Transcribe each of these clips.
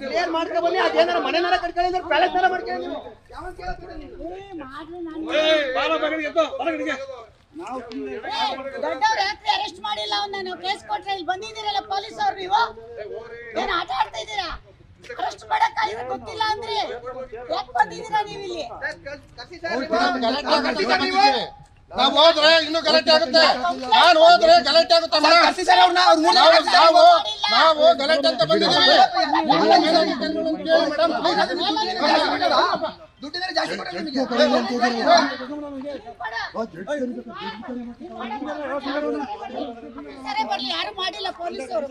Clear ಮಾಡ್ಕೊ ಬನ್ನಿ ಅದೇನಾರ ಮನೆನಾರ ನೀವು. ನೀವು? ಮಗನಿಗೆ ಎದ್ದೋ, ಹೊರಗಡೆಗೆ. ದೊಡ್ಡವ್ರು ಯಾಕೆ ಅರೆಸ್ಟ್ ಮಾಡಿಲ್ಲ? ಅವ್ನ ನೀವು ಕೇಸ್ ಕೊಟ್ರೆ ಇಲ್ಲಿ ಬಂದಿದ್ದೀರಲ್ಲ ಪೊಲೀಸ್ ಅವ್ರು ನೀವು? ಏನ್ ಆಟ ಆಡ್ತಾ ಇದ್ದೀರಾ? ಅರೆಸ್ಟ್ ಮಾಡಕ್ ಗೊತ್ತಿಲ್ಲ ಅಂದ್ರೆ? ಯಾಕೆ ಬಂದಿದ್ದೀರಾ ನೀವು. ಇಲ್ಲಿ ನೀವು. ಹೋದ್ರೆ ಇನ್ನು ಗಲಾಟೆ ಆಗುತ್ತೆ ನಾನ್ ಹೋದ್ರೆ ಗಲಾಟೆ ಆಗುತ್ತೆ ನಾವು ನಾವು ಗಲಾಟೆ ಅಂತ ಬಂದಿದ್ದೀವಿ ದುಡ್ಡಿದ್ರೆ ಜಾಸ್ತಿ ಸರಿ ಬರ್ಲಿ ಯಾರು ಮಾಡಿಲ್ಲ ಪೊಲೀಸ್ ಅವರು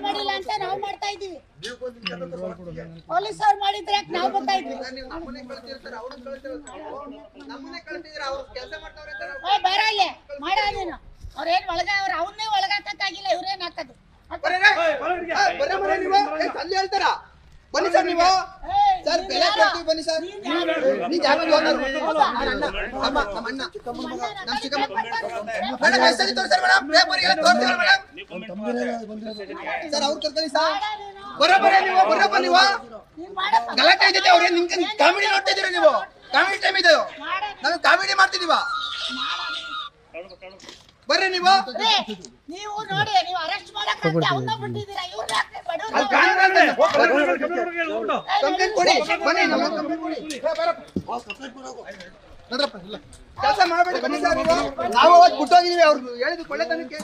ಮಾಡಿಲ್ಲ ಅಂತ ನಾವು ಮಾಡ್ತಾ ಇದೀವಿ ಪೊಲೀಸ್ ಅವ್ರು ಮಾಡಿದ್ರೆ ಯಾಕೆ ನಾವು ಗೊತ್ತಾಯ್ತು ಬರ ಇಲ್ಲಿ ಮಾಡ ನೀನು ಅವ್ರೇನ್ ಒಳಗ ಅವ್ರ ಅವನ್ನೇ ಒಳಗಾಕಕ್ಕಾಗಿಲ್ಲ ಇವ್ರೇನ್ ಹಾಕದು? ಅಲ್ಲಿ ಹೇಳ್ತಾರಾ? ಬನ್ನಿ ಸರ್ ನೀವು. ಸರ್ ಬೆಲೆ ಕೊಡ್ತೀವಿ ಬನ್ನಿ ಸರ್. ನೀನ್. ನನ್ನ ಅಣ್ಣ ನಮ್ಮ ನಮ್ಮ ಅಣ್ಣ ನಮ್ಮ ಚಿಕ್ಕಮ್ಮ. ಮೇಡಮ್ ಮೆಸೇಜ್ ತೋರಿಸ್ತಾರೆ ಮೇಡಮ್. ಪೇಪರ್ ಎಲ್ಲ ತೋರಿಸ್ತಾರೆ ಮೇಡಮ್? ಸರ್ ಅವ್ರು ಕರ್ಕೊಳ್ಳಿ ಸರ್. ಬರೋಬ್ಬರ ನೀವು ನೀವು. ಗಲಾಟೆ ಇದ್ದಿದೆ ಅವ್ರಿಗೆ ನಿಮ್ಗೆ ಕಾಮಿಡಿ ನೋಡ್ತಾ ಇದೀರ ನೀವು? ಕಾಮಿಡಿ ಟೈಮ್ ಇದೆ. ನಾನು ಕಾಮಿಡಿ ಮಾಡ್ತಿದೀವ ಬರ್ರಿ ನೀವು. ನೀವು ನೋಡಿ ನೀವು ಅರೆಸ್ಟ್ ಮಾಡಕ್ ಅವನ್ನ ಬಿಟ್ಟಿದ್ದೀರಾ. ಇವ್ರನ್ನ ಯಾಕೆ ಬಡವ್ರು? ಅಲ್ಲಿ ಕಾಣ್ತಾ ಇದೆ. ಕಂಪ್ಲೇಂಟ್ ಕೊಡಿ. ಬನ್ನಿ ನಮ್ಮ ಕಂಪ್ಲೇಂಟ್ ಕೊಡಿ. ನೋಡ್ರಪ್ಪ ಇಲ್ಲ. ಕೆಲಸ ಮಾಡಬೇಡಿ ಬನ್ನಿ ಸರ್ ನೀವು. ನಾವು ಅವತ್ತು ಬಿಟ್ಟೋಗಿದೀವಿ ಅವ್ರು ಹೇಳಿದ್ರು ಕೊಳ್ಳೆತನಕ್ಕೆ.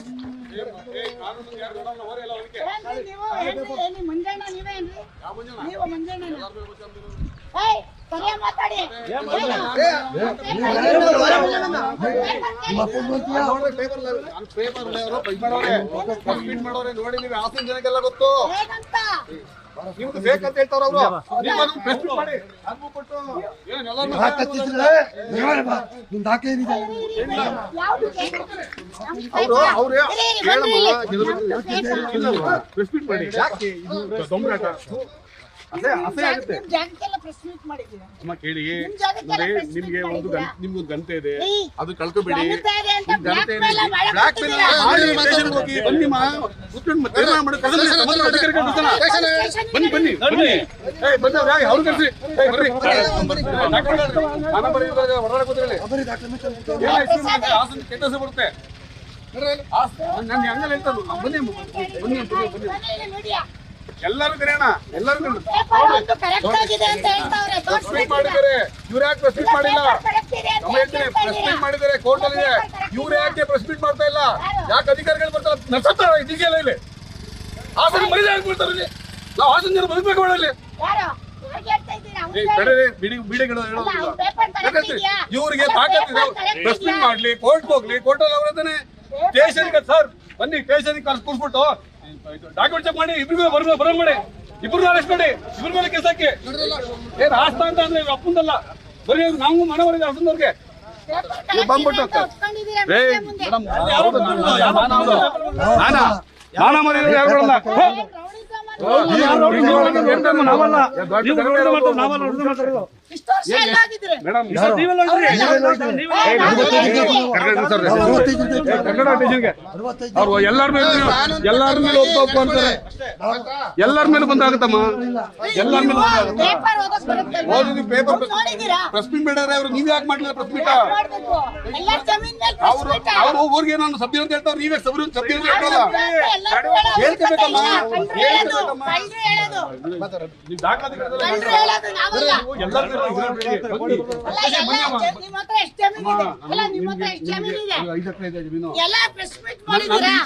ಏಯ್, ಕಾನೂನು ಯಾರು ನೋಡಲ್ಲ, ಹೋರಿ ಎಲ್ಲ ಅವನಿಗೆ. ಏನ್ರಿ ನೀವು ಏನ್ರಿ ಏನಿ ಮಂಜಣ್ಣ ನೀವೇನ್ರಿ ನೀವು ಮಂಜಣ್ಣ ಏಯ್ ಸರಿಯ ಮಾತಾಡಿ ಏನು? ನೋಡ್ರಿ ಪೇಪರ್ ನಾನು ಪೇಪರ್ ಅವರು ಇದು ಮಾಡೋರೆ ಟ್ವೀಟ್ ಮಾಡೋರೆ ನೋಡಿದೀವಿ ಹಾಸನ ಜನಕ್ಕೆಲ್ಲ ಗೊತ್ತು ಏನಂತ ನಿಮ್ದು ಫೇಕ್ ಅಂತ ಹೇಳ್ತಾರ ಅವರು ನೀವು ಅದನ್ನ ಪ್ರೆಸ್ ಮೀಟ್ ಮಾಡಿ ನಮಗೂ ಕೊಟ್ಟು ಏನ್ ಎಲ್ಲಾರ್ನೂ ಯಾವ್ದು ಅವರು ಮಾಡಿ ಯಾಕೆ ಇದು ದೊಂಬರಾಟ ಅದೇ ಅಸಹ್ಯ ಆಗುತ್ತೆ ಅಮ್ಮ ಕೇಳಿ ನೋಡಿ ನಿಮ್ಗೆ ಒಂದು ನಿಮ್ಗೊಂದು ಗಂಟೆ ಇದೆ ಅದು ಕಳ್ಕೊಬೇಡಿ ಬನ್ನಿ ಬನ್ನಿ, ಬನ್ನಿ ಬನ್ನಿ ಬನ್ನಿ ಅವ್ರು ಕರ್ಸಿ ಏಯ್ ಬರ್ರಿ ನಾನು ಬರೀ ಇವಾಗ ಹೊರಗಡೆ ಕೂತ್ಕೊಳ್ಳಿ ಏನಾಯ್ತು ನಿಮ್ಗೆ? ಹಾಸನ ಕೆಟ್ಟ ಹೆಸರು ಬರುತ್ತೆ ನಾನು ಹಂಗಲ್ಲ ಹೇಳ್ತಾನು ಬನ್ನಿ ಬನ್ನಿ ಬನ್ನಿ ಎಲ್ಲರೂ ಕರೆಯೋಣ ಎಲ್ಲರೂ ಮಾಡಿದ್ದಾರೆ. ಇವ್ರು ಯಾಕೆ ಪ್ರೆಸ್ ಮೀಟ್ ಮಾಡಿಲ್ಲ? ಪ್ರೆಸ್? ಮೀಟ್ ಮಾಡಿದ್ದಾರೆ ಕೋರ್ಟ್ ಅಲ್ಲಿ ಇವ್ರು ಯಾಕೆ ಪ್ರೆಸ್ ಮೀಟ್ ಮಾಡ್ತಾ ಇಲ್ಲ? ಯಾಕೆ ಅಧಿಕಾರಿಗಳು ಬರ್ತಾರೆ? ನಡ್ಸತ್ತಾರ ಇದೆಯಲ್ಲ ಇಲ್ಲಿ ಹಾಸನ ಮರಿದೆ ಆಗ್ಬಿಡ್ತಾರೆ ಇಲ್ಲಿ? ನಾವು ಹಾಸನ ಜನ ಬದುಕಬೇಕು? ಯಾಕೆ ಇದೆಯಾ? ಇವ್ರಿಗೆ ತಾಕತ್ ಪ್ರೆಸ್ ಮೀಟ್ ಮಾಡ್ಲಿ ಕೋರ್ಟ್ ಹೋಗ್ಲಿ ಕೋರ್ಟ್ ಅಲ್ಲಿ ಅವ್ರ ಹತ್ರನೇ ಸ್ಟೇಷನ್ಗೆ ಸರ್ ಬನ್ನಿ ಸ್ಟೇಷನ್ಗೆ ಕರ್ಸ್ ಕೂರ್ಸ್ಬಿಟ್ಟು ಡಾಕ್ಯುಮೆಂಟ್ ಚೆಕ್ ಮಾಡಿ ಇಬ್ರಿಗೂ ಬರೋ ಬರೋ ಮಾಡಿ ಇಬ್ರು ಅರೆಸ್ಟ್ ಮಾಡಿ ಇಬ್ರ ಮೇಲೆ ಕೇಸ್ ಹಾಕಿ ಏನ್ ಆಸ್ತ ಅಂತ ಅಂದ್ರೆ ಅಪ್ಪಂದಲ್ಲ ಬರೀ ನಾವು ಮನವರಿಗೆ ಹಾಸನದವ್ರಿಗೆ ಪೇಪರ್ ನೀವು correct ಬಂದ್ಬಿಟ್ಟು ಇದೆ ಅಂತ ಒಪ್ಕೊಂಡಿದ್ದೀರಾ ಏ ಮುಂದೆ ಮುಂದೆ. ಮೇಡಮ್ ನಾನಾ ಮಾನ ಮರ್ಯಾದೆ ಯಾರು ಕೊಡಲ್ಲ ಹೋ. ಏನ್ ರೌಡಿಸಮ್ ನಾವಲ್ಲ ಎಲ್ಲಾರ ಮೇಲೆ ಎಲ್ಲಾರ ಮೇಲೆ ಒಪ್ಪ ಒಪ್ಪ ಅಂತಾರೆ. ಎಲ್ಲಾರ ಮೇಲೆ ಬಂದಾಗತ್ತಮ್ಮ? ಎಲ್ಲಾರ ಮೇಲೆ ಪೇಪರ್ ಓದಕ್ ಬರುತ್ತೆ ಓದಿದ್ವಿ ಪೇಪರ್ ನೋಡಿದ್ದೀರಾ? ಪ್ರೆಸ್ ಮೀಟ್ ಬೇಡ ಅವ್ರು ನೀವ್ ಯಾಕೆ ಮಾಡ್ಲಿಲ್ಲ ಪ್ರೆಸ್ ಮೀಟ್ ಮಾಡ್ಬೇಕು? ಎಲ್ಲರ ಜಮೀನ್ ಮೇಲೆ ಅವ್ರು ಅವ್ರು ಊರಿಗೆ ನಾನು ಸಭ್ಯ ಅಂತ ಹೇಳ್ತಾವ್ರು ನೀವೇ ಸಭ್ಯ ಸಭ್ಯ ಅಂತ ಹೇಳಲ್ಲ ಹೇಳ್ಕೊಬೇಕಮ್ಮ. ನಾವಲ್ಲ. ಎಲ್ಲಾರ ಎಷ್ಟು ಎಷ್ಟು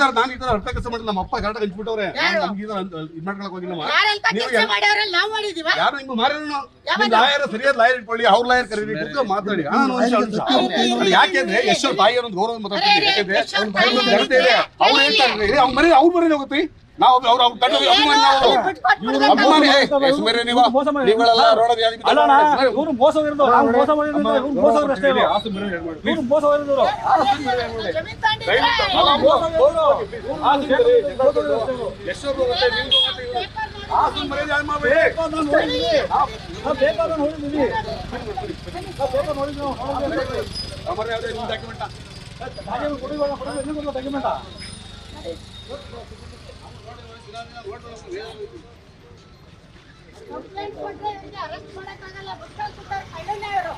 ನಾನು ಅರ್ಥ ಕೆಲಸ ಮಾಡಿಲ್ಲ. ನಮ್ಮ ಅಪ್ಪ ಕರೆಕ್ಟ್ ಹಂಚ್ಬಿಟ್ಟವ್ರೆ ಯಾರು? ನಮ್ಗೆ ಈ ಇದು ಮಾಡ್ಕೊಳಕ್ ಹೋಗಿಲ್ಲ ನೀವು ಕೆಲಸ ಮಾಡ್ಯಾವ್ರಲ್ಲ ನಾವು ಮಾಡಿದೀವ ಯಾರು ನಿಮ್ಗೆ ಮಾರೇನು? ಲಾಯರ್ ಸರಿಯಾದ ಲಾಯರ್ ಇಟ್ಕೊಳ್ಳಿ ಅವ್ರ ಲಾಯರ್ ಕರೀರಿ ಕೂತ್ಕೊಂಡು ಮಾತಾಡಿ. ಯಾಕೆಂದ್ರೆ ಯಶ್ವರ್ ತಾಯಿಯವ್ರ ಒಂದು ಗೌರವ ಮಾತಾಡ್ತೀನಿ ಯಾಕೆಂದ್ರೆ ಅವ್ರ ಹೇಳ್ತಾರೆ ಅವ್ರ ಮನೆ ಅವ್ರ ಮನೇಲಿ ಹೋಗುತ್ತೆ ನಾವು ಅವ್ರ ಅವ್ರ ತಂಡ ಅಭಿಮಾನಿ ನಾವು ಸುಮ್ಮನೆ ಇವ್ರು ಮೋಸ ಮೋಸ ಇವ್ರು ಅಷ್ಟೇ. ಇವ್ರು ತಗೊಂಡಿದ್ರೆ ಅಲ್ಲ, ಕಂಪ್ಲೇಂಟ್ ಕೊಟ್ಟರೆ ಇವರಿಗೆ ಅರೆಸ್ಟ್ ಮಾಡೋಕ್ಕಾಗಲ್ಲ. ಬುಕ್ ಕಳ್ಸಿದ್ದಾರೆ ಕಳ್ಳನೇ ಇವರು